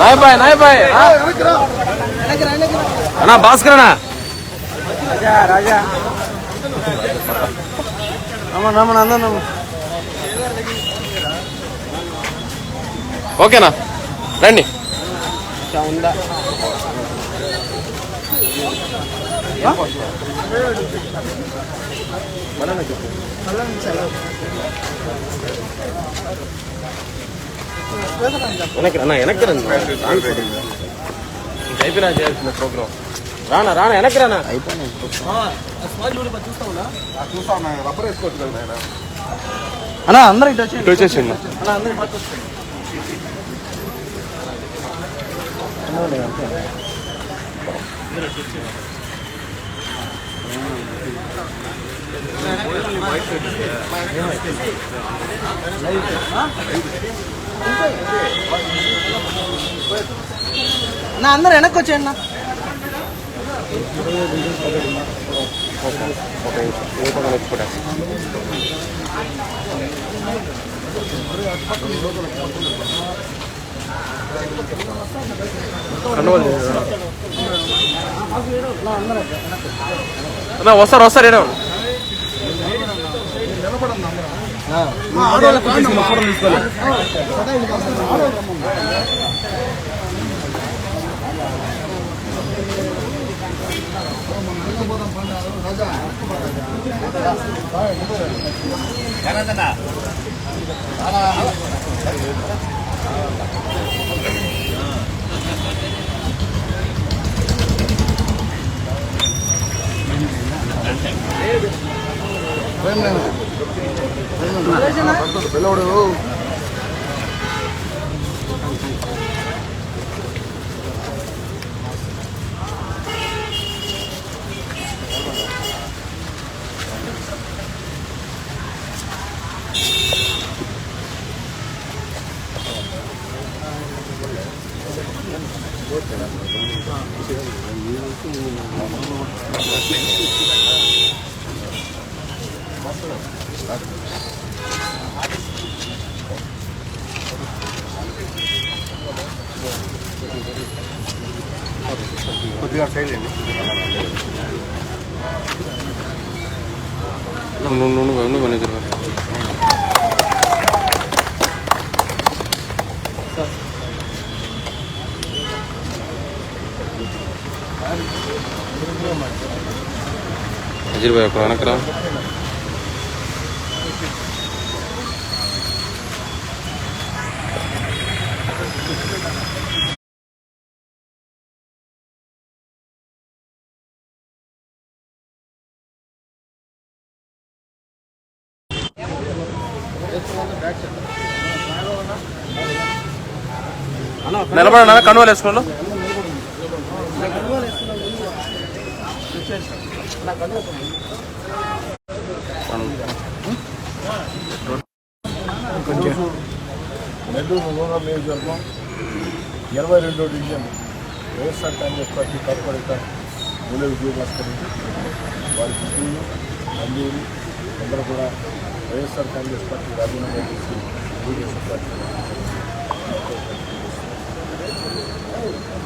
నాయబాయ్ నాయబాయ్ అన్నా భాస్కర్ అన్నా. ఓకేనా? రండి. వెనక్కి రానా వెనక్కి రండి ఇంక అయిపోయినా చేయాల్సిన ప్రోగ్రామ్ రానా రానా వెనక్కి రానా అన్నా అందరూ ఇటు వచ్చి ఇటు వచ్చేసిండు నా అందరూ వెనక్కి వచ్చేయండి నా. అన్నా వస్తారు వస్తారు ఏడా ಬೆಲ್ಲ ಹೊಡೆದು కొద్దిగా సైడ్ అండి నువ్వు నువ్వు నువ్వు మేనేజర్ గారు అజీర్ భాయ్ అక్కడ వెనకరా నిలబడినా కనువలు వేసుకున్నాను నెల్లూరు రూరల్ నియోజకవర్గం ఇరవై రెండో division YSR Congress party corporator Moola Vijayabhaskar వారి పుట్టిల్లు అల్లూరు అందరూ కూడా వైఎస్ఆర్ కాంగ్రెస్ పార్టీ రాజీనామా చేసి తెలుగుదేశం పార్టీ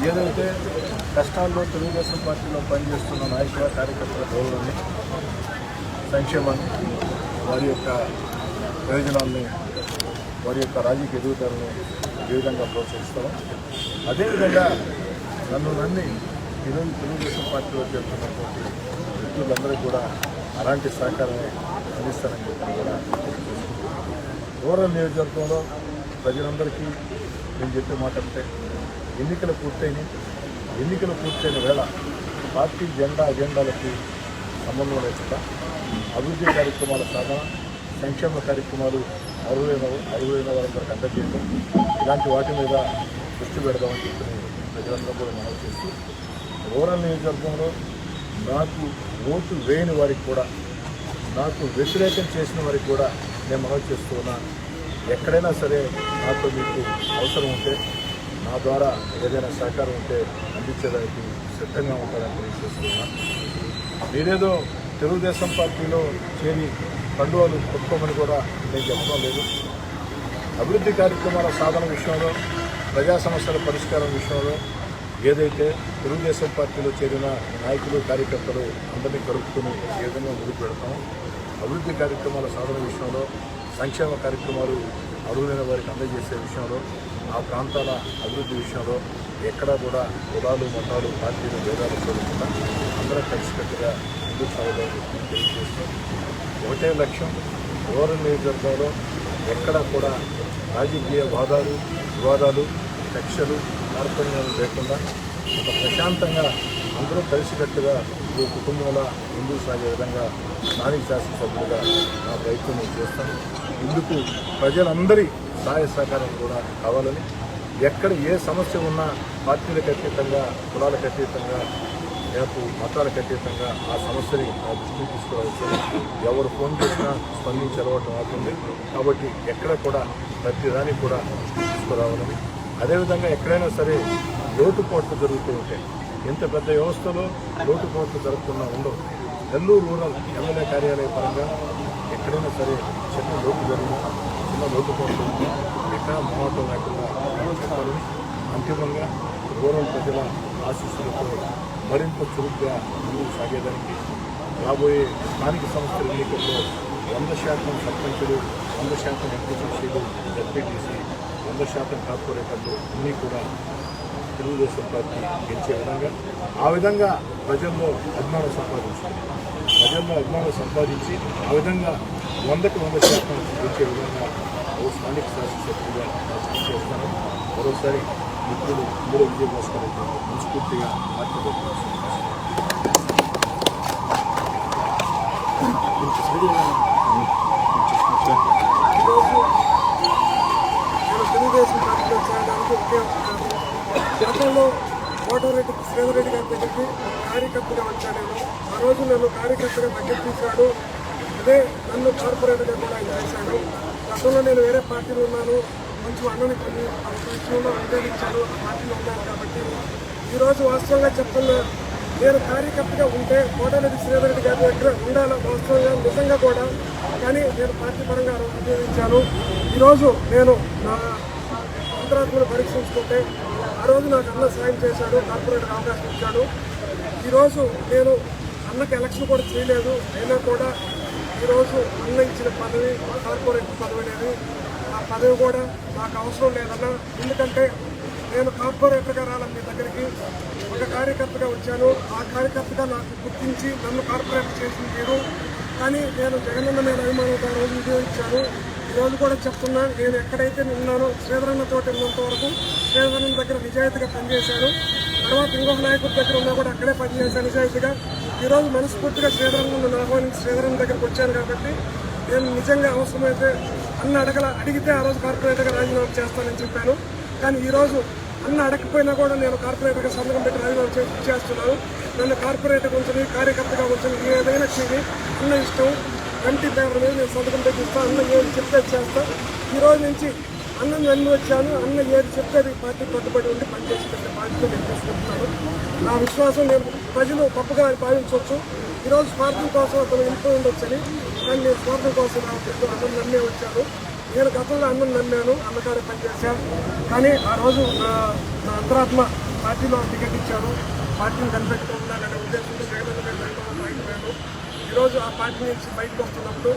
ఏదైతే కష్టాల్లో తెలుగుదేశం పార్టీలో పనిచేస్తున్న నాయకుల కార్యకర్తల గౌరవాన్ని సంక్షేమాన్ని వారి యొక్క ప్రయోజనాల్ని వారి యొక్క రాజకీయ ఎదుగుదలను ఏ విధంగా ప్రోత్సహిస్తామో అదేవిధంగా నన్ను నన్ను ఈరోజు తెలుగుదేశం పార్టీలో చేరుతున్నటువంటి వ్యక్తులందరూ కూడా అలాంటి సహకారాన్ని అందిస్తానని చెప్పి కూడా తెలియజేసుకుంటున్నాను. రూరల్ నియోజకవర్గంలో ప్రజలందరికీ నేను చెప్పే మాట అంటే ఎన్నికలు పూర్తయినాయి ఎన్నికలు పూర్తయిన వేళ పార్టీ జెండా అజెండాలకి సంబంధం లేకుండా అభివృద్ధి కార్యక్రమాల సాధన సంక్షేమ కార్యక్రమాలు అర్హులైన అర్హులైన వారందరికీ అందజేయడం ఇలాంటి వాటి మీద దృష్టి పెడదామని చెప్పి ప్రజలందరూ కూడా మనవి చేస్తూ రూరల్ నియోజకవర్గంలో నాకు ఓటు వేయని వారికి కూడా నాకు వ్యతిరేకం చేసిన వారికి కూడా నేను మనవి చేస్తూ ఎక్కడైనా సరే నాతో మీకు అవసరం ఉంటే నా ద్వారా ఏదైనా సహకారం ఉంటే అందించేదానికి సిద్ధంగా ఉంటారని తెలియజేస్తున్నా మీరేదో తెలుగుదేశం పార్టీలో చేరి కండువాలు కొట్టుకోమని కూడా నేను చెప్పడం లేదు. అభివృద్ధి కార్యక్రమాల సాధన విషయంలో ప్రజా సమస్యల పరిష్కారం విషయంలో ఏదైతే తెలుగుదేశం పార్టీలో చేరిన నాయకులు కార్యకర్తలు అందరినీ కలుపుకుని ఏ విధంగా ముందుకు పెడతాం అభివృద్ధి కార్యక్రమాల సాధన విషయంలో సంక్షేమ కార్యక్రమాలు అర్హులైన వారికి అందజేసే విషయంలో ఆ ప్రాంతాల అభివృద్ధి విషయంలో ఎక్కడా కూడా కులాలు మతాలు పార్టీలు భేదాలు చూడకుండా అందరూ కలిసికట్టుగా ముందుకు సాగుదామని తెలియజేస్తూ ఒకటే లక్ష్యం రూరల్ నియోజకవర్గంలో ఎక్కడ కూడా రాజకీయ వాదాలు వివాదాలు కక్షలు కార్పణ్యాలు లేకుండా ఒక ప్రశాంతంగా అందరూ కలిసికట్టుగా ఈ కుటుంబంలో ముందుకు సాగే విధంగా స్థానిక శాసనసభ్యులుగా నా ప్రయత్నం నేను చేస్తాను. ఇందుకు ప్రజలందరి సహాయ సహకారం కూడా కావాలని ఎక్కడ ఏ సమస్య ఉన్నా పార్టీలకు అతీతంగా కులాలకు అతీతంగా రేపు మతాలకు అతీతంగా ఆ సమస్యని ఆ దృష్టికి తీసుకురావచ్చు. ఎవరు ఫోన్ చేసినా స్పందించి అలవాటు అవుతుంది కాబట్టి ఎక్కడ కూడా ప్రతిదానికి కూడా దృష్టికి తీసుకురావాలని. అదేవిధంగా ఎక్కడైనా సరే లోటుపాట్లు జరుగుతూ ఉంటాయి ఇంత పెద్ద వ్యవస్థలో లోటుపాట్లు జరగకుండా ఉండవు. నెల్లూరు రూరల్ ఎమ్మెల్యే కార్యాలయ పరంగా ఎక్కడైనా సరే చిన్న లోటు జరిగిన చిన్న లోటుపాట్లు ఎక్కడ మొహమాటం లేకుండా చెప్పాలని అంతిమంగా రూరల్ ప్రజల ఆశీస్సులతో మరింత చురుగ్గా ముందుకు సాగేదానికి రాబోయే స్థానిక సంస్థల ఎన్నికల్లో వంద శాతం సర్పంచులు వంద శాతం ఎంపీసీలు ఎస్పీటీసీ వంద శాతం కార్పొరేటర్లు అన్నీ కూడా తెలుగుదేశం పార్టీ గెలిచే విధంగా ఆ విధంగా ప్రజల్లో అభిమానం సంపాదించుకుంది ప్రజల్లో అభిమానం సంపాదించి ఆ విధంగా వందకి వంద శాతం గెలిచే విధంగా ఓ స్థానిక శాసనసభ్యులుగా చేస్తాను. మరోసారి మిత్రులు ఇందులో విజయభాస్కర్ మనస్ఫూర్తిగా తెలుగుదేశం పార్టీలో చేరడానికి ఒకే గతంలో కోటారెడ్డి శ్రీధరెడ్డి గారి దగ్గరికి కార్యకర్తగా వచ్చాడు ఆ రోజు నన్ను కార్యకర్తగా దగ్గర తీశాడు. అదే నన్ను కార్పొరేటర్గా కూడా ఆయన చేశాడు. గతంలో నేను వేరే పార్టీలు ఉన్నాను. మంచి అన్నని కొన్ని ఆ విషయంలో అనుభవించాను ఆ పార్టీలో ఉన్నారు కాబట్టి ఈరోజు వాస్తవంగా చెప్తున్నా నేను కార్యకర్తగా ఉంటే కోటారెడ్డి శ్రీధరెడ్డి గారి దగ్గర ఉండాలి వాస్తవంగా? నిజంగా కూడా. కానీ నేను పార్టీ పరంగా ఆ రోజు ఉపయోగించాను ఈరోజు నేను నా అంతరాత్మను పరీక్షించుకుంటే ఆ రోజు నాకు అన్న సాయం చేశాడు కార్పొరేటర్ అవకాశం ఇచ్చాడు. ఈరోజు నేను అన్నకి ఎలక్షన్ కూడా చేయలేదు. అయినా కూడా ఈరోజు అన్న ఇచ్చిన పదవి కార్పొరేటర్ పదవి అనేది ఆ పదవి కూడా నాకు అవసరం లేదన్నా. ఎందుకంటే నేను కార్పొరేటర్గా రాలని మీ దగ్గరికి. ఒక కార్యకర్తగా వచ్చాను. ఆ కార్యకర్తగా నాకు గుర్తించి నన్ను కార్పొరేటర్ చేసింది మీరు. కానీ నేను జగనన్న మీద అభిమానంతో రోజు విజయించాను ఈ రోజు కూడా చెప్తున్నా నేను ఎక్కడైతే ఉన్నానో శ్రీధరన్న తోటి ఉన్నంత వరకు శ్రీధరన్న దగ్గర నిజాయితీగా పనిచేశాను. తర్వాత ఇంకొక నాయకుడి దగ్గర ఉన్నా కూడా అక్కడే పనిచేశాను నిజాయితీగా. ఈరోజు మనస్ఫూర్తిగా శ్రీధరన్న ఆహ్వానించి శ్రీధరన్న దగ్గరికి వచ్చాను కాబట్టి నేను నిజంగా అవసరమైతే అన్న అడగల అడిగితే ఆ రోజు కార్పొరేటర్గా రాజీనామా చేస్తానని చెప్పాను. కానీ ఈరోజు అన్న అడగకపోయినా కూడా నేను కార్పొరేటర్గా సంతకం పెట్టి రాజీనామా చేస్తున్నాను. నన్ను కార్పొరేటర్ ఉంచని కార్యకర్తగా ఉంచని ఏదైనా చేయి అన్న ఇష్టం కంటి పేపర్ మీద నేను సంతకం పెట్టి ఇస్తాను అన్న ఏది చెప్తే చేస్తా. ఈ రోజు నుంచి అన్న నన్ను వచ్చాను అన్న ఏది చెప్తే అది పార్టీ కట్టుబడి ఉండి పనిచేసి పెట్టే బాధ్యత నేను తీసుకుంటున్నాను. నా విశ్వాసం నేను ప్రజలు తప్పుగా భావించవచ్చు. ఈరోజు స్వార్థం కోసం అతను ఇంట్లో ఉండొచ్చని కానీ నేను స్వార్థం కోసం రావట్లేదు అన్నం నమ్మే వచ్చాను నేను గతంలో అన్నం నమ్మాను అన్నగారు పనిచేశాను కానీ ఆ రోజు నా నా అంతరాత్మ పార్టీలో టికెట్ ఇచ్చాను పార్టీని కనిపెట్టుకుంటున్నాననే ఉద్దేశంతో జగన్ బయటపోయాను ఈరోజు ఆ పార్టీ నుంచి బయటకు వస్తున్నప్పుడు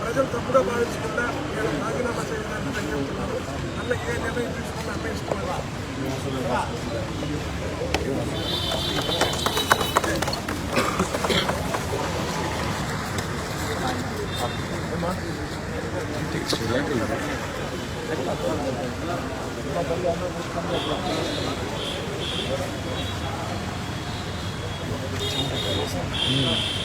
ప్రజలు తప్పుగా భావించకుండా నేను రాజీనామా చేయడానికి ప్రయత్నిస్తున్నాను. అన్న ఏ నిర్ణయం తీసుకున్నా అన్న ఇష్టం Sí, es lo.